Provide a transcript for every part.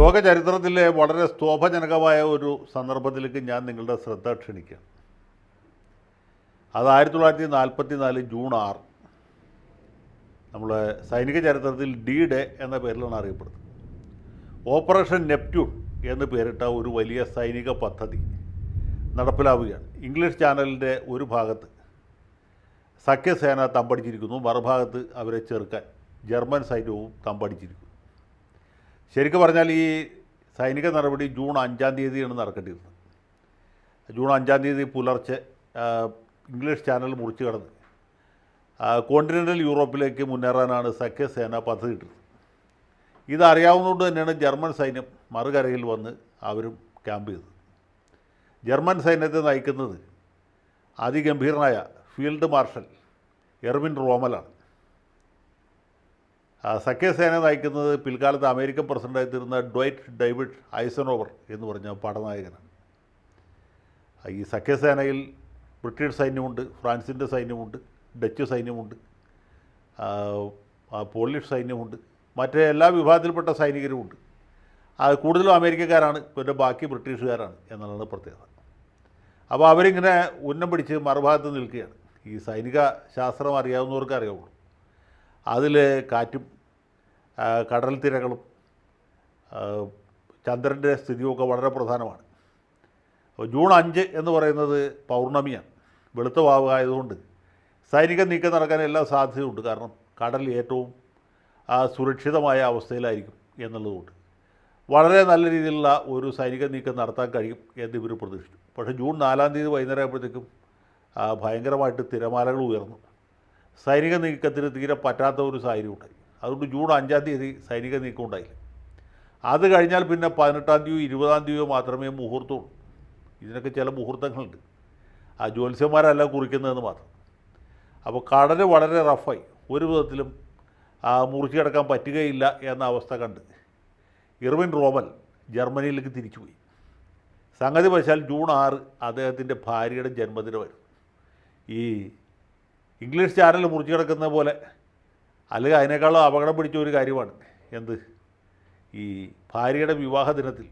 ലോക ചരിത്രത്തിലെ വളരെ സ്തോഭജനകമായ ഒരു സന്ദർഭത്തിലേക്ക് ഞാൻ നിങ്ങളുടെ ശ്രദ്ധ ക്ഷണിക്കാം. അത് ആയിരത്തി തൊള്ളായിരത്തി നാൽപ്പത്തി നാല് ജൂൺ ആറ് നമ്മളെ സൈനിക ചരിത്രത്തിൽ ഡി ഡേ എന്ന പേരിലാണ് അറിയപ്പെടുന്നത്. ഓപ്പറേഷൻ നെപ്റ്റ്യൂൺ എന്ന് പേരിട്ട ഒരു വലിയ സൈനിക പദ്ധതി നടപ്പിലാവുകയാണ്. ഇംഗ്ലീഷ് ചാനലിന്റെ ഒരു ഭാഗത്ത് സഖ്യസേന തമ്പടിച്ചിരിക്കുന്നു മറുഭാഗത്ത് അവരെ ചെറുക്കാൻ. ജർമ്മൻ സൈന്യവും തമ്പടിച്ചിരിക്കുന്നു. ശരിക്കും പറഞ്ഞാൽ ഈ സൈനിക നടപടി ജൂൺ അഞ്ചാം തീയതിയാണ് നടക്കേണ്ടിയിരുന്നത്. ജൂൺ അഞ്ചാം തീയതി പുലർച്ചെ ഇംഗ്ലീഷ് ചാനൽ മുറിച്ച് കടന്ന്. കോണ്ടിനെന്റൽ യൂറോപ്പിലേക്ക് മുന്നേറാനാണ് സഖ്യസേന പദ്ധതിയിട്ടത് ഇതറിയാവുന്നതുകൊണ്ട് തന്നെയാണ് ജർമ്മൻ സൈന്യം മറുകരയിൽ വന്ന് അവരും ക്യാമ്പ് ചെയ്തത്. ജർമ്മൻ സൈന്യത്തെ നയിക്കുന്നത് അതിഗംഭീരനായ ഫീൽഡ് മാർഷൽ എർവിൻ റോമലാണ്. സഖ്യസേന നയിക്കുന്നത് പിൽക്കാലത്ത് അമേരിക്കൻ പ്രസിഡന്റായി തീർന്ന ഡ്വൈറ്റ് ഡേവിഡ് ഐസനോവർ എന്ന് പറഞ്ഞ പടനായകനാണ്. ഈ സഖ്യസേനയിൽ ബ്രിട്ടീഷ് സൈന്യമുണ്ട് ഫ്രാൻസിന്റെ സൈന്യമുണ്ട് ഡച്ച് സൈന്യമുണ്ട് പോളിഷ് സൈന്യമുണ്ട് മറ്റേ എല്ലാ വിഭാഗത്തിൽപ്പെട്ട സൈനികരുമുണ്ട്. അത് കൂടുതലും അമേരിക്കക്കാരാണ് പിന്നെ ബാക്കി ബ്രിട്ടീഷുകാരാണ് എന്നുള്ളത് പ്രത്യേകത. അപ്പോൾ അവരിങ്ങനെ ഉന്നം പിടിച്ച് മറുഭാഗത്ത് നിൽക്കുകയാണ്. ഈ സൈനിക ശാസ്ത്രം അറിയാവുന്നവർക്ക് അറിയാവുള്ളൂ. അതിൽ കാറ്റും കടൽ തിരകളും ചന്ദ്രന്റെ സ്ഥിതിയൊക്കെ വളരെ പ്രധാനമാണ്. ജൂൺ അഞ്ച് എന്ന് പറയുന്നത് പൗർണമിയാണ്. വെളുത്ത വാവ് സൈനിക നീക്കം നടക്കാൻ എല്ലാ സാധ്യതയുണ്ട്. കാരണം കടൽ ഏറ്റവും സുരക്ഷിതമായ അവസ്ഥയിലായിരിക്കും എന്നുള്ളതുകൊണ്ട്. വളരെ നല്ല രീതിയിലുള്ള ഒരു സൈനിക നീക്കം നടത്താൻ കഴിയും എന്ന് ഇവർ പ്രതീക്ഷിച്ചു. പക്ഷേ ജൂൺ നാലാം തീയതി വൈകുന്നേരം ആയപ്പോഴത്തേക്കും ഭയങ്കരമായിട്ട് തിരമാലകൾ ഉയർന്നു. സൈനിക നീക്കത്തിന് തീരെ പറ്റാത്ത ഒരു സാഹചര്യം ഉണ്ടായി. അതുകൊണ്ട് ജൂൺ അഞ്ചാം തീയതി സൈനിക നീക്കം ഉണ്ടായില്ല. അത് കഴിഞ്ഞാൽ പിന്നെ പതിനെട്ടാം തീയതി ഇരുപതാം തീയതിയോ മാത്രമേ മുഹൂർത്തമുള്ളൂ ഇതിനൊക്കെ ചില മുഹൂർത്തങ്ങളുണ്ട്. ആ ജ്യോത്സ്യന്മാരല്ല കുറിക്കുന്നതെന്ന് മാത്രം. അപ്പോൾ കടൽ വളരെ റഫായി. ഒരു വിധത്തിലും മുറിച്ച് കിടക്കാൻ പറ്റുകയില്ല എന്ന അവസ്ഥ കണ്ട് ഇർവിൻ റോമൽ ജർമ്മനിയിലേക്ക് തിരിച്ചുപോയി. സംഗതി വശാൽ ജൂൺ ആറ് അദ്ദേഹത്തിന്റെ ഭാര്യയുടെ ജന്മദിനമായിരുന്നു ഈ ഇംഗ്ലീഷ് ചാനൽ മുറിച്ച് കിടക്കുന്ന പോലെ. അല്ലെങ്കിൽ അതിനേക്കാളും അപകടം പിടിച്ച ഒരു കാര്യമാണ്. എന്ത്? ഈ ഭാര്യയുടെ വിവാഹ ദിനത്തിൽ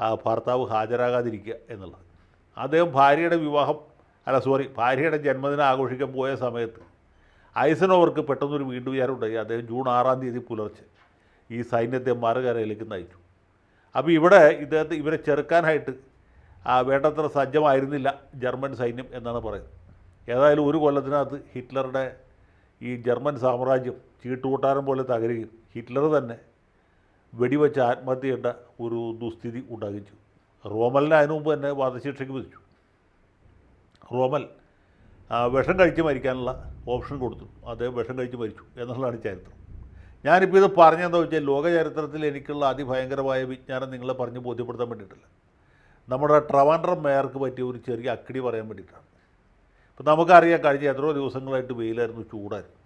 ആ ഭർത്താവ് ഹാജരാകാതിരിക്കുക എന്നുള്ളത്. അദ്ദേഹം ഭാര്യയുടെ വിവാഹം അല്ല സോറി ഭാര്യയുടെ ജന്മദിനം ആഘോഷിക്കാൻ പോയ സമയത്ത് ഐസനോവർക്ക് പെട്ടെന്നൊരു വീണ്ടു വിചാരമുണ്ടായി. അദ്ദേഹം ജൂൺ ആറാം തീയതി പുലർച്ചെ ഈ സൈന്യത്തെ മറുകരയിലേക്ക് നയിച്ചു. അപ്പോൾ ഇവിടെ ഇദ്ദേഹത്തെ ഇവരെ ചെറുക്കാനായിട്ട് വേണ്ടത്ര സജ്ജമായിരുന്നില്ല ജർമ്മൻ സൈന്യം എന്നാണ് പറയുന്നത്. ഏതായാലും ഒരു കൊല്ലത്തിനകത്ത് ഹിറ്റ്ലറുടെ ഈ ജർമ്മൻ സാമ്രാജ്യം ചീട്ടുകൂട്ടാരം പോലെ തകരുകയും ഹിറ്റ്ലർ തന്നെ വെടിവെച്ച് ആത്മഹത്യ ചെയ്യേണ്ട ഒരു ദുസ്ഥിതി ഉണ്ടാകുകയും ചെയ്തു റോമലിനെ അതിനു മുമ്പ് തന്നെ വധശിക്ഷയ്ക്ക് വിധിച്ചു. റോമൽ വിഷം കഴിച്ച് മരിക്കാനുള്ള ഓപ്ഷൻ കൊടുത്തു. അദ്ദേഹം വിഷം കഴിച്ച് മരിച്ചു എന്നുള്ളതാണ് ചരിത്രം. ഞാനിപ്പോൾ ഇത് പറഞ്ഞതെന്ന് വെച്ചാൽ ലോക ചരിത്രത്തിൽ എനിക്കുള്ള അതിഭയങ്കരമായ വിജ്ഞാനം നിങ്ങളെ പറഞ്ഞ് ബോധ്യപ്പെടുത്താൻ വേണ്ടിയിട്ടില്ല. നമ്മുടെ ട്രവാൻഡ്രം മേയർക്ക് പറ്റിയ ഒരു ചെറിയ അക്കിടി പറയാൻ വേണ്ടിയിട്ടാണ്. ഇപ്പം നമുക്കറിയാം കഴിഞ്ഞ എത്രയോ ദിവസങ്ങളായിട്ട് വെയിലായിരുന്നു ചൂടായിരുന്നു.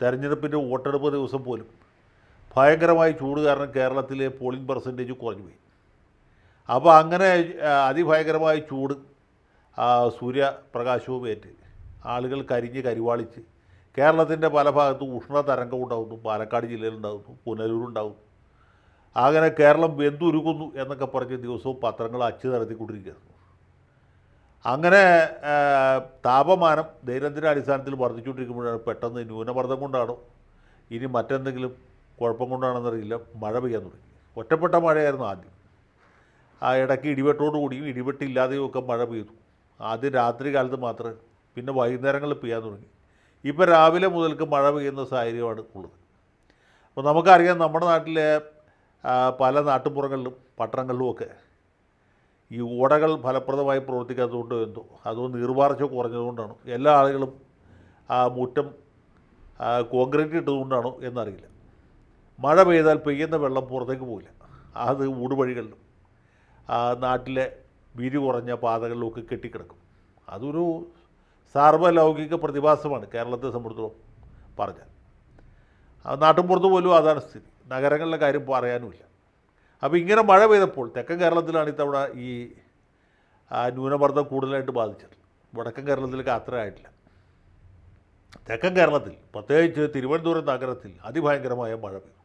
തെരഞ്ഞെടുപ്പിന്റെ വോട്ടെടുപ്പ് ദിവസം പോലും ഭയങ്കരമായ ചൂട് കാരണം കേരളത്തിലെ പോളിംഗ് പെർസെന്റേജ് കുറഞ്ഞു പോയി. അപ്പോൾ അങ്ങനെ അതിഭയങ്കരമായ ചൂട് സൂര്യപ്രകാശവും ഏറ്റ് ആളുകൾ കരിഞ്ഞ് കരിവാളിച്ച് കേരളത്തിന്റെ പല ഭാഗത്തും ഉഷ്ണ തരംഗം ഉണ്ടാകുന്നു പാലക്കാട് ജില്ലയിലുണ്ടാകുന്നു പുനലൂരുണ്ടാകുന്നു അങ്ങനെ കേരളം വെന്തുരുകുന്നു എന്നൊക്കെ പറഞ്ഞ് ദിവസവും പത്രങ്ങൾ അച്ചു നടത്തിക്കൊണ്ടിരിക്കുകയാണ് അങ്ങനെ താപമാനം ദൈനംദിന അടിസ്ഥാനത്തിൽ വർദ്ധിച്ചുകൊണ്ടിരിക്കുമ്പോഴാണ് പെട്ടെന്ന് ന്യൂനമർദ്ദം കൊണ്ടാണോ ഇനി മറ്റെന്തെങ്കിലും കുഴപ്പം കൊണ്ടാണെന്നറിയില്ല മഴ പെയ്യാൻ തുടങ്ങി. ഒറ്റപ്പെട്ട മഴയായിരുന്നു ആദ്യം. ആ ഇടയ്ക്ക് ഇടിവെട്ടോട് കൂടിയും ഇടിവെട്ടില്ലാതെയും ഒക്കെ മഴ പെയ്തു. ആദ്യം രാത്രി കാലത്ത് മാത്രമേ പിന്നെ വൈകുന്നേരങ്ങളിൽ പെയ്യാൻ തുടങ്ങി. ഇപ്പോൾ രാവിലെ മുതൽക്ക് മഴ പെയ്യുന്ന സാഹചര്യമാണ് ഉള്ളത്. അപ്പോൾ നമുക്കറിയാം നമ്മുടെ നാട്ടിലെ പല നാട്ടുപുറങ്ങളിലും പട്ടണങ്ങളിലും ഒക്കെ ഈ ഓടകൾ ഫലപ്രദമായി പ്രവർത്തിക്കാത്തതുകൊണ്ട് എന്തോ അതോ നീർവാർച്ച കുറഞ്ഞതുകൊണ്ടാണ്? എല്ലാ ആളുകളും ആ മുറ്റം കോൺക്രീറ്റ് ഇട്ടതുകൊണ്ടാണോ എന്നറിയില്ല. മഴ പെയ്താൽ പെയ്യുന്ന വെള്ളം പുറത്തേക്ക് പോകില്ല അത് ഊടുവഴികളിലും നാട്ടിലെ വീതി കുറഞ്ഞ പാതകളിലുമൊക്കെ കെട്ടിക്കിടക്കും. അതൊരു സാർവലൗകിക പ്രതിഭാസമാണ് കേരളത്തെ സംബന്ധിച്ചോളം പറഞ്ഞാൽ. ആ നാട്ടിൻപുറത്ത് പോലും അതാണ് സ്ഥിതി. നഗരങ്ങളിലെ കാര്യം പറയാനുമില്ല. അപ്പോൾ ഇങ്ങനെ മഴ പെയ്തപ്പോൾ തെക്കൻ കേരളത്തിലാണ് ഇത്തവണ ഈ ന്യൂനമർദ്ദം കൂടുതലായിട്ട് ബാധിച്ചത്. വടക്കൻ കേരളത്തിലേക്ക് അത്ര ആയിട്ടില്ല. തെക്കൻ കേരളത്തിൽ പ്രത്യേകിച്ച് തിരുവനന്തപുരം നഗരത്തിൽ അതിഭയങ്കരമായ മഴ പെയ്തു.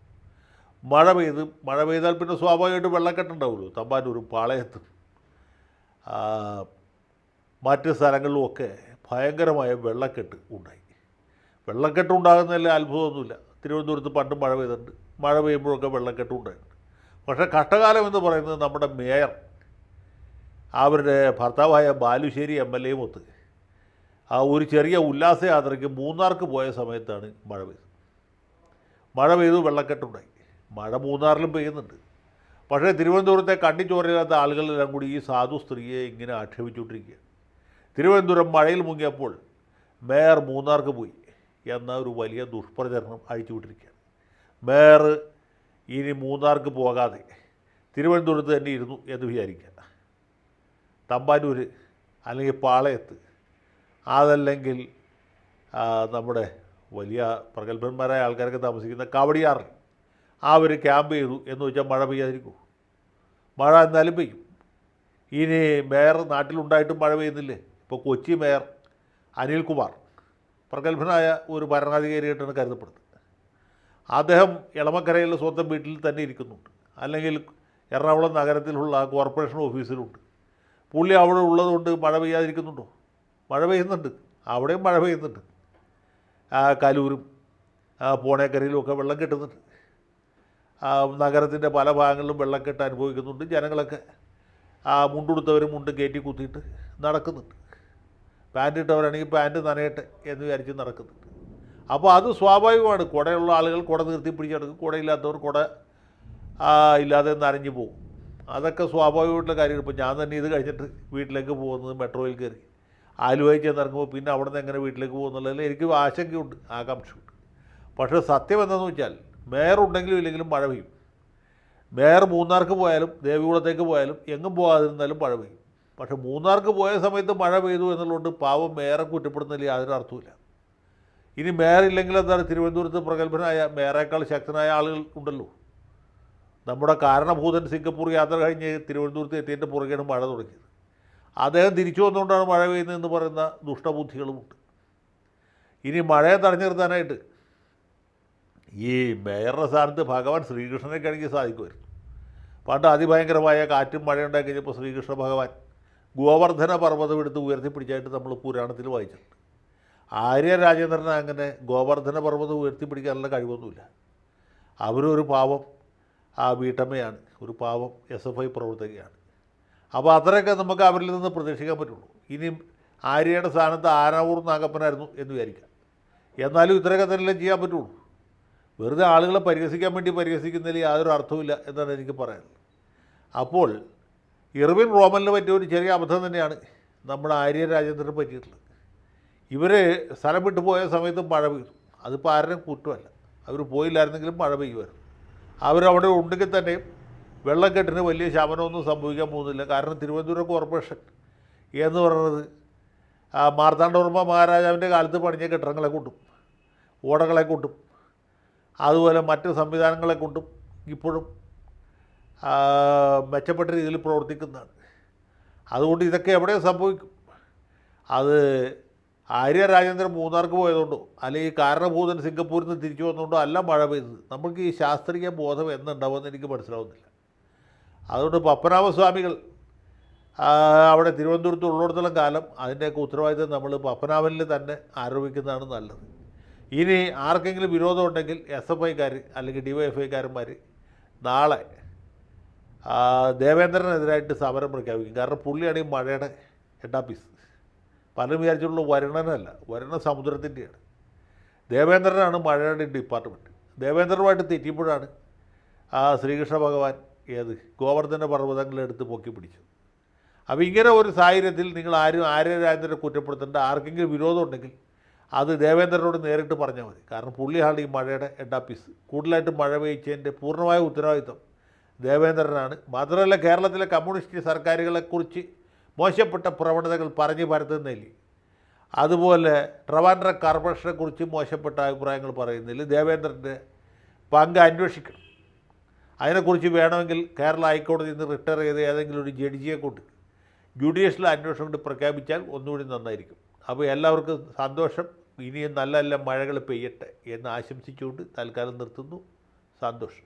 മഴ പെയ്ത് മഴ പെയ്താൽ പിന്നെ സ്വാഭാവികമായിട്ട് വെള്ളക്കെട്ടുണ്ടാവുമല്ലോ തമ്പാനൂരും പാളയത്തും മറ്റ് സ്ഥലങ്ങളിലുമൊക്കെ ഭയങ്കരമായ വെള്ളക്കെട്ട് ഉണ്ടായി. വെള്ളക്കെട്ട് ഉണ്ടാകുന്നതിൽ അത്ഭുതമൊന്നുമില്ല. തിരുവനന്തപുരത്ത് പണ്ട് മഴ പെയ്തിട്ടുണ്ട്. മഴ പെയ്യുമ്പോഴൊക്കെ വെള്ളക്കെട്ട് ഉണ്ടായിട്ടുണ്ട് പക്ഷേ കഷ്ടകാലം എന്ന് പറയുന്നത് നമ്മുടെ മേയർ അവരുടെ ഭർത്താവായ ബാലുശ്ശേരി എം എൽ എയും ഒത്ത്. ആ ഒരു ചെറിയ ഉല്ലാസയാത്രയ്ക്ക് മൂന്നാർക്ക് പോയ സമയത്താണ് മഴ പെയ്തത്. മഴ പെയ്തു വെള്ളക്കെട്ടുണ്ടായി. മഴ മൂന്നാറിലും പെയ്യുന്നുണ്ട്. പക്ഷേ തിരുവനന്തപുരത്തെ കണ്ണി ചോറില്ലാത്ത ആളുകളെല്ലാം കൂടി ഈ സാധു സ്ത്രീയെ ഇങ്ങനെ ആക്ഷേപിച്ചുകൊണ്ടിരിക്കുകയാണ്. തിരുവനന്തപുരം മഴയിൽ മുങ്ങിയപ്പോൾ മേയർ മൂന്നാർക്ക് പോയി എന്ന ഒരു വലിയ ദുഷ്പ്രചരണം അഴിച്ചുവിട്ടിരിക്കുകയാണ്. മേയർ ഇനി മൂന്നാർക്ക് പോകാതെ തിരുവനന്തപുരത്ത് തന്നെ ഇരുന്നു എന്ന് വിചാരിക്കുക. തമ്പാനൂർ അല്ലെങ്കിൽ പാളയത്ത് അതല്ലെങ്കിൽ നമ്മുടെ വലിയ പ്രഗത്ഭന്മാരായ ആൾക്കാരൊക്കെ താമസിക്കുന്ന കവടിയാറിൽ ആ ഒരു ക്യാമ്പ് ചെയ്തു എന്ന് വെച്ചാൽ മഴ പെയ്യാതിരിക്കൂ. മഴ എന്നാലും പെയ്യും. ഇനി മേയർ നാട്ടിലുണ്ടായിട്ടും മഴ പെയ്യുന്നില്ലേ? ഇപ്പോൾ കൊച്ചി മേയർ അനിൽകുമാർ പ്രഗത്ഭനായ ഒരു ഭരണാധികാരിയായിട്ടാണ് കരുതപ്പെടുന്നത്. അദ്ദേഹം എളമക്കരയിലെ സ്വന്തം വീട്ടിൽ തന്നെ ഇരിക്കുന്നുണ്ട്. അല്ലെങ്കിൽ എറണാകുളം നഗരത്തിലുള്ള കോർപ്പറേഷൻ ഓഫീസിലുണ്ട് പുള്ളി അവിടെ ഉള്ളതുകൊണ്ട് മഴ പെയ്യാതിരിക്കുന്നുണ്ടോ? മഴ പെയ്യുന്നുണ്ട്. അവിടെയും മഴ പെയ്യുന്നുണ്ട്. കലൂരും ആ പോണേക്കരയിലും ഒക്കെ വെള്ളം കെട്ടുന്നുണ്ട്. നഗരത്തിന്റെ പല ഭാഗങ്ങളിലും വെള്ളക്കെട്ട് അനുഭവിക്കുന്നുണ്ട്. ജനങ്ങളൊക്കെ ആ മുണ്ടുടുത്തവരും മുണ്ട് കയറ്റി കുത്തിയിട്ട് നടക്കുന്നുണ്ട്. പാന്റ് ഇട്ടവരാണെങ്കിൽ പാന്റ് നനയട്ടെ എന്ന് വിചാരിച്ച് നടക്കുന്നുണ്ട്. അപ്പോൾ അത് സ്വാഭാവികമാണ്. കുടയുള്ള ആളുകൾ കുട നിർത്തി പിടിച്ചെടുക്കും. കുടയില്ലാത്തവർ കുട ഇല്ലാതെ നനഞ്ഞു പോകും. അതൊക്കെ സ്വാഭാവികമായിട്ടുള്ള കാര്യങ്ങൾ. ഇപ്പോൾ ഞാൻ തന്നെ ഇത് കഴിഞ്ഞിട്ട് വീട്ടിലേക്ക് പോകുന്നത് മെട്രോയിൽ കയറി. ആലുവായി ചെന്നിറങ്ങുമ്പോൾ പിന്നെ അവിടെ നിന്ന് എങ്ങനെ വീട്ടിലേക്ക് പോകുന്നുള്ളതിൽ എനിക്ക് ആശങ്കയുണ്ട് ആകാംക്ഷയുണ്ട്. പക്ഷേ സത്യം എന്താണെന്ന് വെച്ചാൽ മേയർ ഉണ്ടെങ്കിലും ഇല്ലെങ്കിലും മഴ പെയ്യും. മേയർ മൂന്നാർക്ക് പോയാലും ദേവികുളത്തേക്ക് പോയാലും എങ്ങും പോകാതിരുന്നാലും മഴ പെയ്യും. പക്ഷേ മൂന്നാർക്ക് പോയ സമയത്ത് മഴ പെയ്തു എന്നുള്ളതുകൊണ്ട് പാവം മേയറെ കുറ്റപ്പെടുന്നതിൽ യാതൊരു അർത്ഥമില്ല ഇനി മേയറില്ലെങ്കിൽ എന്താണ്? തിരുവനന്തപുരത്ത് പ്രഗത്ഭനായ മേയറേക്കാൾ ശക്തനായ ആളുകൾ ഉണ്ടല്ലോ. നമ്മുടെ കാരണഭൂതൻ സിംഗപ്പൂർ യാത്ര കഴിഞ്ഞ് തിരുവനന്തപുരത്ത് എത്തിയിട്ട് പുറകെയാണ് മഴ തുടങ്ങിയത്. അദ്ദേഹം തിരിച്ചു വന്നുകൊണ്ടാണ് മഴ പെയ്യുന്നതെന്ന് പറയുന്ന ദുഷ്ടബുദ്ധികളുമുണ്ട് ഇനി മഴയെ തടഞ്ഞു നിർത്താനായിട്ട് ഈ മേയറുടെ സ്ഥാനത്ത് ഭഗവാൻ ശ്രീകൃഷ്ണനെ കണക്കി സാധിക്കുമായിരുന്നു. പണ്ട് അതിഭയങ്കരമായ കാറ്റും മഴയുണ്ടായി കഴിഞ്ഞപ്പോൾ ശ്രീകൃഷ്ണ ഭഗവാൻ ഗോവർദ്ധന പർവതം എടുത്ത് ഉയർത്തിപ്പിടിച്ചായിട്ട് നമ്മൾ പുരാണത്തിൽ വായിച്ചിട്ടുണ്ട്. ആര്യ രാജേന്ദ്രൻ അങ്ങനെ ഗോവർദ്ധന പർവതം ഉയർത്തിപ്പിടിക്കാനുള്ള കഴിവൊന്നുമില്ല. അവരൊരു പാവം ആ വീട്ടമ്മയാണ്. ഒരു പാവം എസ് എഫ് ഐ പ്രവർത്തകയാണ്. അപ്പോൾ അത്രയൊക്കെ നമുക്ക് അവരിൽ നിന്ന് പ്രതീക്ഷിക്കാൻ പറ്റുള്ളൂ. ഇനിയും ആര്യയുടെ സ്ഥാനത്ത് ആനാവൂർ നാഗപ്പനായിരുന്നു എന്ന് വിചാരിക്കാം. എന്നാലും ഇത്രയൊക്കെ തന്നെ ചെയ്യാൻ പറ്റുള്ളൂ. വെറുതെ ആളുകളെ പരിഹസിക്കാൻ വേണ്ടി പരിഹസിക്കുന്നതിൽ യാതൊരു അർത്ഥവുമില്ല എന്നാണ് എനിക്ക് പറയാനുള്ളത്. അപ്പോൾ ഇർവിൻ റോമലിന് പറ്റിയ ഒരു ചെറിയ അബദ്ധം തന്നെയാണ് നമ്മുടെ ആര്യ രാജേന്ദ്രന് പറ്റിയിട്ടുള്ളത്. ഇവർ സ്ഥലം വിട്ടു പോയ സമയത്തും മഴ പെയ്തു. അതിപ്പോൾ ആരുടെയും കുറ്റമല്ല അവർ പോയില്ലായിരുന്നെങ്കിലും മഴ പെയ്യുമായിരുന്നു. അവരവിടെ ഉണ്ടെങ്കിൽ തന്നെയും വെള്ളക്കെട്ടിന് വലിയ ശമനമൊന്നും സംഭവിക്കാൻ പോകുന്നില്ല. കാരണം തിരുവനന്തപുരം കോർപ്പറേഷൻ എന്ന് പറയുന്നത് മാർത്താണ്ഡവർമ്മ മഹാരാജാവിന്റെ കാലത്ത് പണിഞ്ഞ കെട്ടിടങ്ങളെ കൊണ്ടും ഓടകളെ കൊണ്ടും അതുപോലെ മറ്റ് സംവിധാനങ്ങളെ കൊണ്ടും ഇപ്പോഴും മെച്ചപ്പെട്ട രീതിയിൽ പ്രവർത്തിക്കുന്നതാണ്. അതുകൊണ്ട് ഇതൊക്കെ എവിടെ സംഭവിക്കും. അത് ആര്യ രാജേന്ദ്രൻ മൂന്നാർക്ക് പോയതുകൊണ്ടോ അല്ലെങ്കിൽ കാരണഭൂതൻ സിംഗപ്പൂരിൽ നിന്ന് തിരിച്ചു വന്നുകൊണ്ടോ അല്ല മഴ പെയ്തത്. നമുക്ക് ഈ ശാസ്ത്രീയ ബോധം എന്നുണ്ടാവുമെന്ന് എനിക്ക് മനസ്സിലാവുന്നില്ല. അതുകൊണ്ട് പത്മനാഭസ്വാമികൾ ആ, അവിടെ തിരുവനന്തപുരത്ത് ഉള്ളിടത്തോളം കാലം അതിന്റെയൊക്കെ ഉത്തരവാദിത്തം നമ്മൾ പത്മനാഭനിൽ തന്നെ ആരോപിക്കുന്നതാണ് നല്ലത്. ഇനി ആർക്കെങ്കിലും വിരോധം ഉണ്ടെങ്കിൽ എസ് എഫ് ഐക്കാർ അല്ലെങ്കിൽ ഡി വൈ എഫ് ഐക്കാരന്മാർ നാളെ ദേവേന്ദ്രനെതിരായിട്ട് സമരം പ്രഖ്യാപിക്കും. കാരണം പുള്ളിയാണ് ഈ മഴയുടെ ഹെഡ് ഓഫീസ് പലരും വിചാരിച്ചുള്ള വരുണനല്ല വരുണ സമുദ്രത്തിന്റെയാണ്. ദേവേന്ദ്രനാണ് മഴയുടെ ഡിപ്പാർട്ട്മെന്റ് ദേവേന്ദ്രനുമായിട്ട് തെറ്റിയപ്പോഴാണ് ആ ശ്രീകൃഷ്ണ ഭഗവാൻ ഏത് ഗോവർദ്ധന പർവതങ്ങളെടുത്ത് പൊക്കി പിടിച്ചത്. അപ്പോൾ ഇങ്ങനെ ഒരു സാഹചര്യത്തിൽ നിങ്ങൾ ആരും ആര്യ രാജേന്ദ്രനെ കുറ്റപ്പെടുത്തേണ്ട ആർക്കെങ്കിലും വിരോധം ഉണ്ടെങ്കിൽ അത് ദേവേന്ദ്രനോട് നേരിട്ട് പറഞ്ഞാൽ മതി. കാരണം പുള്ളിയാണ് ഈ മഴയുടെ ഓഫീസ് കൂടുതലായിട്ട് മഴ പെയ്ച്ചതിന്റെ പൂർണമായ ഉത്തരവാദിത്വം ദേവേന്ദ്രനാണ്. മാത്രമല്ല കേരളത്തിലെ കമ്മ്യൂണിസ്റ്റ് സർക്കാരുകളെക്കുറിച്ച് മോശപ്പെട്ട പ്രവണതകൾ പറഞ്ഞു പരത്തുന്നില്ല. അതുപോലെ ട്രവാൻഡ്ര കോർപ്പറേഷനെക്കുറിച്ച് മോശപ്പെട്ട അഭിപ്രായങ്ങൾ പറയുന്നില്ല. ദേവേന്ദ്രന്റെ പങ്ക് അന്വേഷിക്കണം. അതിനെക്കുറിച്ച് വേണമെങ്കിൽ കേരള ഹൈക്കോടതിയിൽ നിന്ന് റിട്ടയർ ചെയ്ത ഏതെങ്കിലും ഒരു ജഡ്ജിയെ കൊണ്ട് ജുഡീഷ്യൽ അന്വേഷണം കൊണ്ട് പ്രഖ്യാപിച്ചാൽ ഒന്നുകൂടി നന്നായിരിക്കും. അപ്പോൾ എല്ലാവർക്കും സന്തോഷം. ഇനിയും നല്ല നല്ല മഴകൾ പെയ്യട്ടെ എന്ന് ആശംസിച്ചുകൊണ്ട് തൽക്കാലം നിർത്തുന്നു. സന്തോഷം.